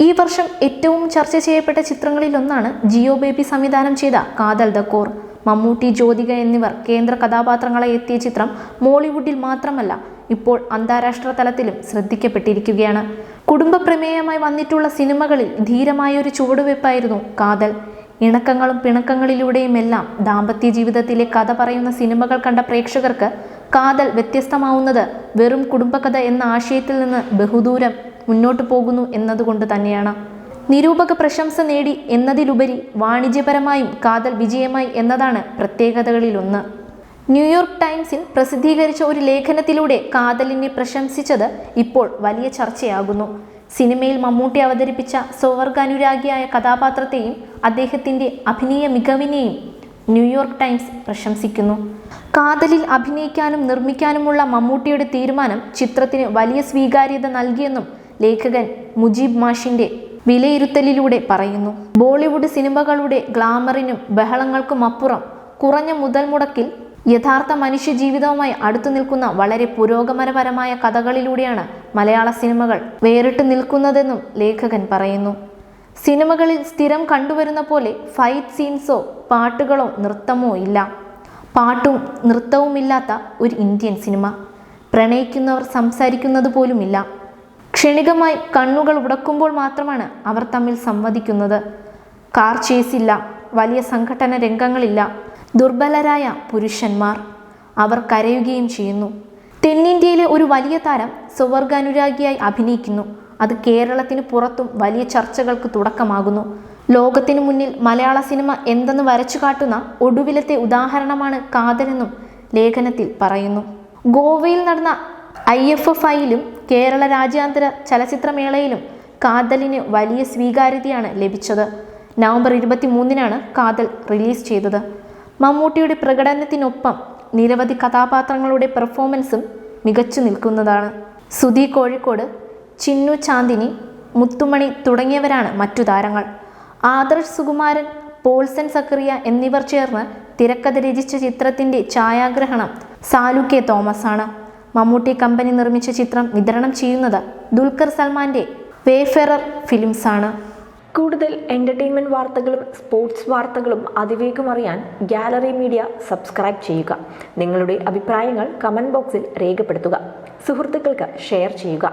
ഈ വർഷം ഏറ്റവും ചർച്ച ചെയ്യപ്പെട്ട ചിത്രങ്ങളിലൊന്നാണ് ജിയോ ബേബി സംവിധാനം ചെയ്ത കാതൽ ദ കോർ. മമ്മൂട്ടി ജ്യോതിക എന്നിവർ കേന്ദ്ര കഥാപാത്രങ്ങളെ എത്തിയ ചിത്രം മോളിവുഡിൽ മാത്രമല്ല ഇപ്പോൾ അന്താരാഷ്ട്ര തലത്തിലും ശ്രദ്ധിക്കപ്പെട്ടിരിക്കുകയാണ്. കുടുംബ പ്രമേയമായി വന്നിട്ടുള്ള സിനിമകളിൽ ധീരമായ ഒരു ചുവടുവെപ്പായിരുന്നു കാതൽ. ഇണക്കങ്ങളും പിണക്കങ്ങളിലൂടെയുമെല്ലാം ദാമ്പത്യ ജീവിതത്തിലെ കഥ പറയുന്ന സിനിമകൾ കണ്ട പ്രേക്ഷകർക്ക് കാതൽ വ്യത്യസ്തമാവുന്നത് വെറും കുടുംബകഥ എന്ന ആശയത്തിൽ നിന്ന് ബഹുദൂരം മുന്നോട്ടു പോകുന്നു എന്നതുകൊണ്ട് തന്നെയാണ്. നിരൂപക പ്രശംസ നേടി എന്നതിലുപരി വാണിജ്യപരമായും കാതൽ വിജയമായി എന്നതാണ് പ്രത്യേകതകളിലൊന്ന്. ന്യൂയോർക്ക് ടൈംസിൽ പ്രസിദ്ധീകരിച്ച ഒരു ലേഖനത്തിലൂടെ കാതലിനെ പ്രശംസിച്ചത് ഇപ്പോൾ വലിയ ചർച്ചയാകുന്നു. സിനിമയിൽ മമ്മൂട്ടി അവതരിപ്പിച്ച സ്വവർഗാനുരാഗിയായ കഥാപാത്രത്തെയും അദ്ദേഹത്തിന്റെ അഭിനയ മികവിനെയും ന്യൂയോർക്ക് ടൈംസ് പ്രശംസിക്കുന്നു. കാതലിൽ അഭിനയിക്കാനും നിർമ്മിക്കാനുമുള്ള മമ്മൂട്ടിയുടെ തീരുമാനം ചിത്രത്തിന് വലിയ സ്വീകാര്യത നൽകിയെന്നും ലേഖകൻ മുജീബ് മാഷിന്റെ വിലയിരുത്തലിലൂടെ പറയുന്നു. ബോളിവുഡ് സിനിമകളുടെ ഗ്ലാമറിനും ബഹളങ്ങൾക്കും അപ്പുറം കുറഞ്ഞ മുതൽ മുടക്കിൽ യഥാർത്ഥ മനുഷ്യ ജീവിതവുമായി അടുത്തു നിൽക്കുന്ന വളരെ പുരോഗമനപരമായ കഥകളിലൂടെയാണ് മലയാള സിനിമകൾ വേറിട്ട് നിൽക്കുന്നതെന്നും ലേഖകൻ പറയുന്നു. സിനിമകളിൽ സ്ഥിരം കണ്ടുവരുന്ന പോലെ ഫൈറ്റ് സീൻസോ പാട്ടുകളോ നൃത്തമോ ഇല്ല. പാട്ടും നൃത്തവുമില്ലാത്ത ഒരു ഇന്ത്യൻ സിനിമ. പ്രണയിക്കുന്നവർ സംസാരിക്കുന്നത് പോലുമില്ല ക്ഷണികമായി കണ്ണുകൾ ഉടക്കുമ്പോൾ മാത്രമാണ് അവർ തമ്മിൽ സംവദിക്കുന്നത്. കാർ ചേസില്ല വലിയ സംഘടന രംഗങ്ങളില്ല. ദുർബലരായ പുരുഷന്മാർ അവർ കരയുകയും ചെയ്യുന്നു. തെന്നിന്ത്യയിലെ ഒരു വലിയ താരം സ്വവർഗാനുരാഗിയായി അഭിനയിക്കുന്നു. അത് കേരളത്തിന് പുറത്തും വലിയ ചർച്ചകൾക്ക് തുടക്കമാകുന്നു. ലോകത്തിനു മുന്നിൽ മലയാള സിനിമ എന്തെന്ന് വരച്ചു കാട്ടുന്ന ഒടുവിലത്തെ ഉദാഹരണമാണ് കാതലെന്നും ലേഖനത്തിൽ പറയുന്നു. ഗോവയിൽ നടന്ന ഐ എഫ് എഫ് ഐയിലും കേരള രാജ്യാന്തര ചലച്ചിത്രമേളയിലും കാതലിന് വലിയ സ്വീകാര്യതയാണ് ലഭിച്ചത്. നവംബർ ഇരുപത്തി മൂന്നിനാണ് കാതൽ റിലീസ് ചെയ്തത്. മമ്മൂട്ടിയുടെ പ്രകടനത്തിനൊപ്പം നിരവധി കഥാപാത്രങ്ങളുടെ പെർഫോമൻസും മികച്ചു നിൽക്കുന്നതാണ്. സുധി കോഴിക്കോട് ചിന്നു ചാന്ദിനി മുത്തുമണി തുടങ്ങിയവരാണ് മറ്റു താരങ്ങൾ. ആദർശ് സുകുമാരൻ പോൾസൻ സക്കറിയ എന്നിവർ ചേർന്ന് തിരക്കഥ രചിച്ച ചിത്രത്തിന്റെ ഛായാഗ്രഹണം സാലു കെ തോമസ് ആണ് മമ്മൂട്ടി കമ്പനി നിർമ്മിച്ച ചിത്രം വിതരണം ചെയ്യുന്നത് ദുൽഖർ സൽമാന്റെ വേഫെറർ ആണ്. കൂടുതൽ എന്റർടൈൻമെന്റ് വാർത്തകളും സ്പോർട്സ് വാർത്തകളും അതിവേഗം അറിയാൻ ഗാലറി മീഡിയ സബ്സ്ക്രൈബ് ചെയ്യുക. നിങ്ങളുടെ അഭിപ്രായങ്ങൾ കമന്റ് ബോക്സിൽ രേഖപ്പെടുത്തുക. സുഹൃത്തുക്കൾക്ക് ഷെയർ ചെയ്യുക.